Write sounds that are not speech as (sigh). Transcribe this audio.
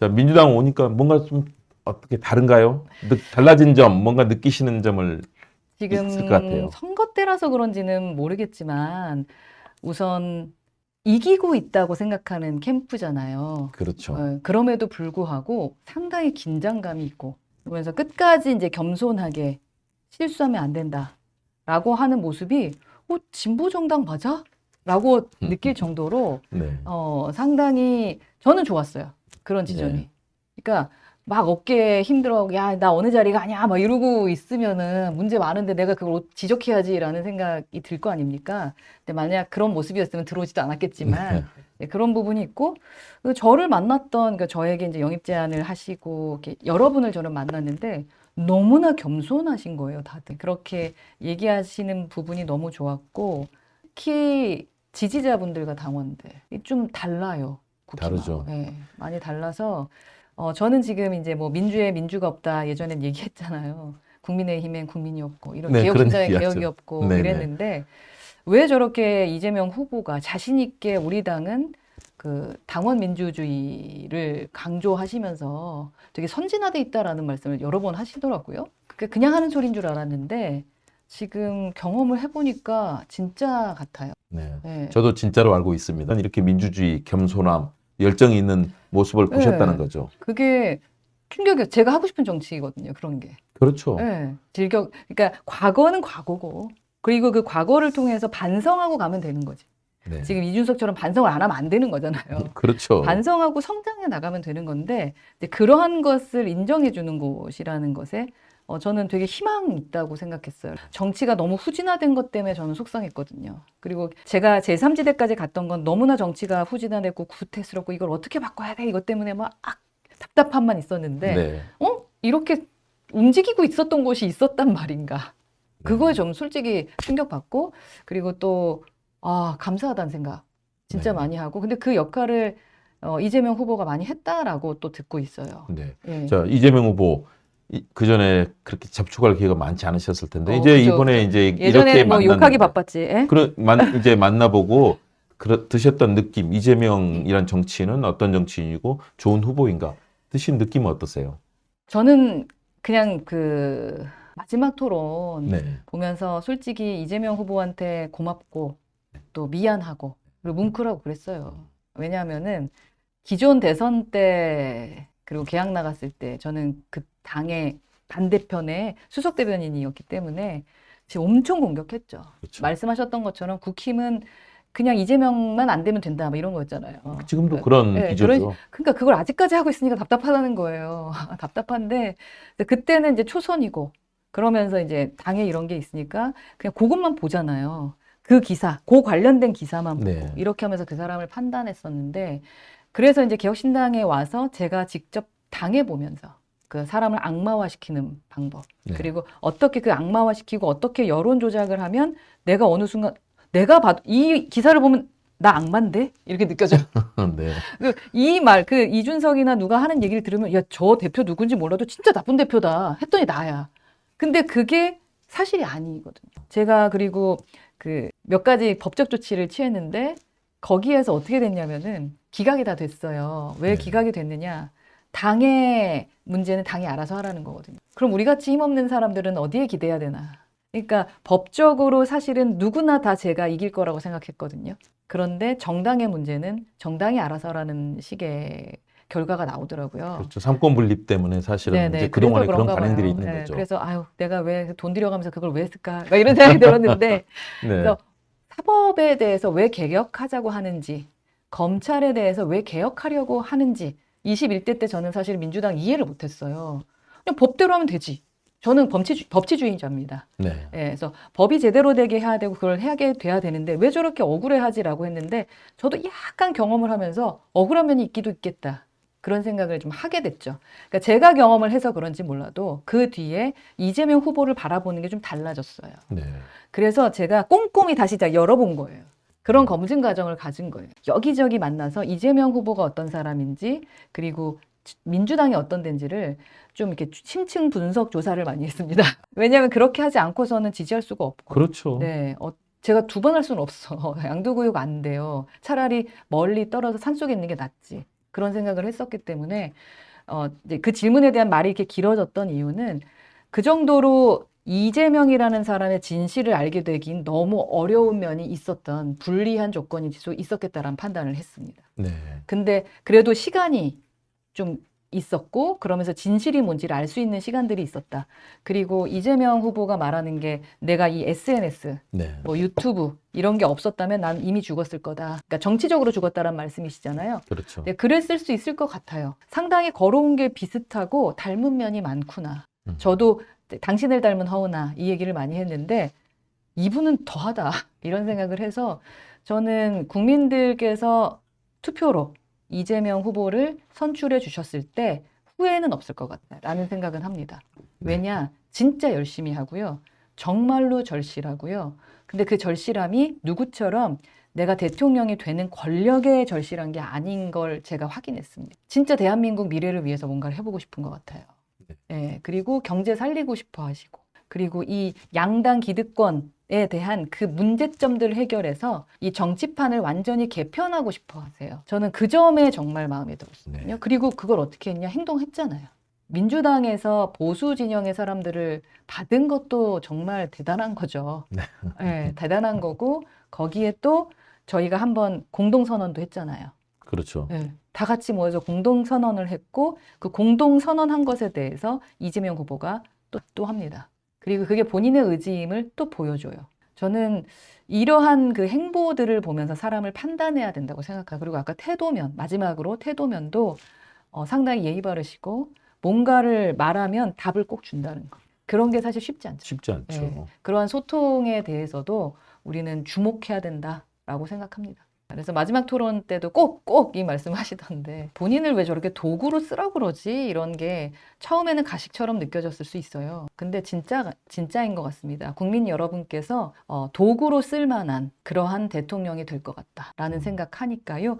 자, 민주당 오니까 뭔가 좀 어떻게 다른가요? 느- 달라진 점, 뭔가 느끼시는 점을 지금 있을 것 같아요. 선거 때라서 그런지는 모르겠지만 우선 이기고 있다고 생각하는 캠프잖아요. 그렇죠. 어, 그럼에도 불구하고 상당히 긴장감이 있고 그러면서 끝까지 이제 겸손하게 실수하면 안 된다라고 하는 모습이 어, 진보 정당 맞아? 라고 음. 느낄 정도로 네. 어, 상당히 저는 좋았어요. 그런 지점이. 네. 그러니까 막 어깨 힘들어하고 야, 나 어느 자리 가냐 막 이러고 있으면은 문제 많은데 내가 그걸 지적해야지라는 생각이 들 거 아닙니까? 근데 만약 그런 모습이었으면 들어오지도 않았겠지만 네, 그런 부분이 있고 그 저를 만났던 그 저에게 이제 영입 제안을 하시고 이렇게 여러 분을 저는 만났는데 너무나 겸손하신 거예요, 다들. 그렇게 얘기하시는 부분이 너무 좋았고 특히 지지자분들과 당원들 좀 달라요. 국힘하고. 다르죠. 예, 많이 달라서 어, 저는 지금 이제 뭐 민주에 민주가 없다 예전엔 얘기했잖아요. 국민의힘엔 국민이 없고 이런 네, 개혁 그런 얘기하죠. 개혁이 없고 네네. 이랬는데 왜 저렇게 이재명 후보가 자신 있게 우리 당은 그 당원 민주주의를 강조하시면서 되게 선진화돼 있다라는 말씀을 여러 번 하시더라고요. 그게 그냥 하는 소리인 줄 알았는데 지금 경험을 해보니까 진짜 같아요. 네. 네. 저도 진짜로 알고 있습니다. 이렇게 민주주의, 겸손함, 열정이 있는 모습을 네. 보셨다는 거죠. 그게 충격이요. 제가 하고 싶은 정치거든요. 그런 게. 그렇죠. 네. 즐겨. 그러니까 과거는 과거고 그리고 그 과거를 통해서 반성하고 가면 되는 거지. 네. 지금 이준석처럼 반성을 안 하면 안 되는 거잖아요. (laughs) 그렇죠. 반성하고 성장해 나가면 되는 건데 이제 그러한 것을 인정해 주는 곳이라는 것에 어, 저는 되게 희망이 있다고 생각했어요. 정치가 너무 후진화된 것 때문에 저는 속상했거든요. 그리고 제가 제3지대까지 갔던 건 너무나 정치가 후진화됐고 구태스럽고 이걸 어떻게 바꿔야 돼 이것 때문에 막 아, 답답함만 있었는데 네. 어 이렇게 움직이고 있었던 곳이 있었단 말인가. 그거에 좀 솔직히 충격받고 그리고 또 아, 감사하다는 생각 진짜 네. 많이 하고 근데 그 역할을 어, 이재명 후보가 많이 했다라고 또 듣고 있어요. 네. 예. 자, 이재명 후보 그 전에 그렇게 접촉할 기회가 많지 않으셨을 텐데 어, 이제 그죠, 이번에 그죠. 이제 이렇게 예전에 뭐 욕하기 만났는데 바빴지. 예? 그런 만 (laughs) 이제 만나보고 그러, 드셨던 느낌 이재명이란 정치인은 어떤 정치인이고 좋은 후보인가 드신 느낌은 어떠세요? 저는 그냥 그 마지막 토론 네. 보면서 솔직히 이재명 후보한테 고맙고 또 미안하고 그리고 뭉클하고 그랬어요. 왜냐하면은 기존 대선 때 그리고 개항 나갔을 때 저는 그 당의 반대편의 수석 대변인이었기 때문에 지금 엄청 공격했죠. 그렇죠. 말씀하셨던 것처럼 국힘은 그냥 이재명만 안 되면 된다 뭐 이런 거였잖아요. 지금도 네. 그런 네, 기조죠. 그런- 그러니까 그걸 아직까지 하고 있으니까 답답하다는 거예요. (laughs) 답답한데 그때는 이제 초선이고 그러면서 이제 당에 이런 게 있으니까 그냥 그것만 보잖아요. 그 기사, 그 관련된 기사만 보고 네. 이렇게 하면서 그 사람을 판단했었는데 그래서 이제 개혁신당에 와서 제가 직접 당해 보면서 그 사람을 악마화시키는 방법 네. 그리고 어떻게 그 악마화시키고 어떻게 여론 조작을 하면 내가 어느 순간 내가 봐도 이 기사를 보면 나 악마인데 이렇게 느껴져요. (laughs) 네. 이 말, 그 이준석이나 누가 하는 얘기를 들으면, 야, 저 대표 누군지 몰라도 진짜 나쁜 대표다. 했더니 나야. 근데 그게 사실이 아니거든요. 제가 그리고 그 몇 가지 법적 조치를 취했는데, 거기에서 어떻게 됐냐면은 기각이 다 됐어요. 왜 네. 기각이 됐느냐? 당의 문제는 당이 알아서 하라는 거거든요. 그럼 우리 같이 힘없는 사람들은 어디에 기대야 되나? 그러니까 법적으로 사실은 누구나 다 제가 이길 거라고 생각했거든요. 그런데 정당의 문제는 정당이 알아서 하라는 식의 결과가 나오더라고요. 그렇죠. 삼권 분립 때문에 사실은 네네. 이제 그동안에 그런 관행들이 봐요. 있는 네, 거죠. 그래서 아유 내가 왜 돈 들여가면서 그걸 왜 했을까? 막 이런 생각이 들었는데 (laughs) 네. 그래서 사법에 대해서 왜 개혁하자고 하는지, 검찰에 대해서 왜 개혁하려고 하는지 21대 때 저는 사실 민주당 이해를 못했어요. 그냥 법대로 하면 되지. 저는 법치주, 법치주의자입니다. 네. 예, 그래서 법이 제대로 되게 해야 되고 그걸 하게 돼야 되는데 왜 저렇게 억울해하지라고 했는데 저도 약간 경험을 하면서 억울한 면이 있기도 있겠다. 그런 생각을 좀 하게 됐죠. 그러니까 제가 경험을 해서 그런지 몰라도 그 뒤에 이재명 후보를 바라보는 게 좀 달라졌어요. 네. 그래서 제가 꼼꼼히 다시 다 열어본 거예요. 그런 검증 과정을 가진 거예요. 여기저기 만나서 이재명 후보가 어떤 사람인지 그리고 민주당이 어떤 데인지를 좀 이렇게 심층 분석 조사를 많이 했습니다. (laughs) 왜냐하면 그렇게 하지 않고서는 지지할 수가 없고. 그렇죠. 네, 어, 제가 두 번 할 수는 없어. (laughs) 양도구역 안 돼요. 차라리 멀리 떨어져 산 속에 있는 게 낫지. 그런 생각을 했었기 때문에 어, 이제 그 질문에 대한 말이 이렇게 길어졌던 이유는 그 정도로 이재명이라는 사람의 진실을 알게 되긴 너무 어려운 면이 있었던 불리한 조건이 있었겠다라는 판단을 했습니다. 네. 근데 그래도 시간이 좀 있었고 그러면서 진실이 뭔지를 알 수 있는 시간들이 있었다. 그리고 이재명 후보가 말하는 게 내가 이 SNS, 네. 뭐 유튜브 이런 게 없었다면 난 이미 죽었을 거다. 그러니까 정치적으로 죽었다란 말씀이시잖아요. 그렇죠. 네, 그랬을 수 있을 것 같아요. 상당히 걸어온 게 비슷하고 닮은 면이 많구나. 음. 저도 당신을 닮은 허은아 이 얘기를 많이 했는데 이분은 더하다 (laughs) 이런 생각을 해서 저는 국민들께서 투표로 이재명 후보를 선출해 주셨을 때 후회는 없을 것 같다라는 생각은 합니다. 왜냐 진짜 열심히 하고요. 정말로 절실하고요. 근데 그 절실함이 누구처럼 내가 대통령이 되는 권력의 절실한 게 아닌 걸 제가 확인했습니다. 진짜 대한민국 미래를 위해서 뭔가를 해보고 싶은 것 같아요. 네. 예, 그리고 경제 살리고 싶어 하시고, 그리고 이 양당 기득권 에 대한 그 문제점들을 해결해서 이 정치판을 완전히 개편하고 싶어 하세요. 저는 그 점에 정말 마음에 들었거든요. 네. 그리고 그걸 어떻게 했냐? 행동했잖아요. 민주당에서 보수 진영의 사람들을 받은 것도 정말 대단한 거죠. 네. 예, 대단한 거고 거기에 또 저희가 한번 공동 선언도 했잖아요. 그렇죠. 예, 다 같이 모여서 공동 선언을 했고 그 공동 선언한 것에 대해서 이재명 후보가 또, 또 합니다. 그리고 그게 본인의 의지임을 또 보여줘요. 저는 이러한 그 행보들을 보면서 사람을 판단해야 된다고 생각하고 그리고 아까 태도면 마지막으로 태도면도 어, 상당히 예의 바르시고 뭔가를 말하면 답을 꼭 준다는 거. 그런 게 사실 쉽지 않죠. 쉽지 않죠. 네. 그러한 소통에 대해서도 우리는 주목해야 된다라고 생각합니다. 그래서 마지막 토론 때도 꼭 꼭 이 말씀 하시던데 본인을 왜 저렇게 도구로 쓰라고 그러지 이런 게 처음에는 가식처럼 느껴졌을 수 있어요. 근데 진짜 진짜인 것 같습니다. 국민 여러분께서 어, 도구로 쓸만한 그러한 대통령이 될 것 같다라는 음. 생각하니까요.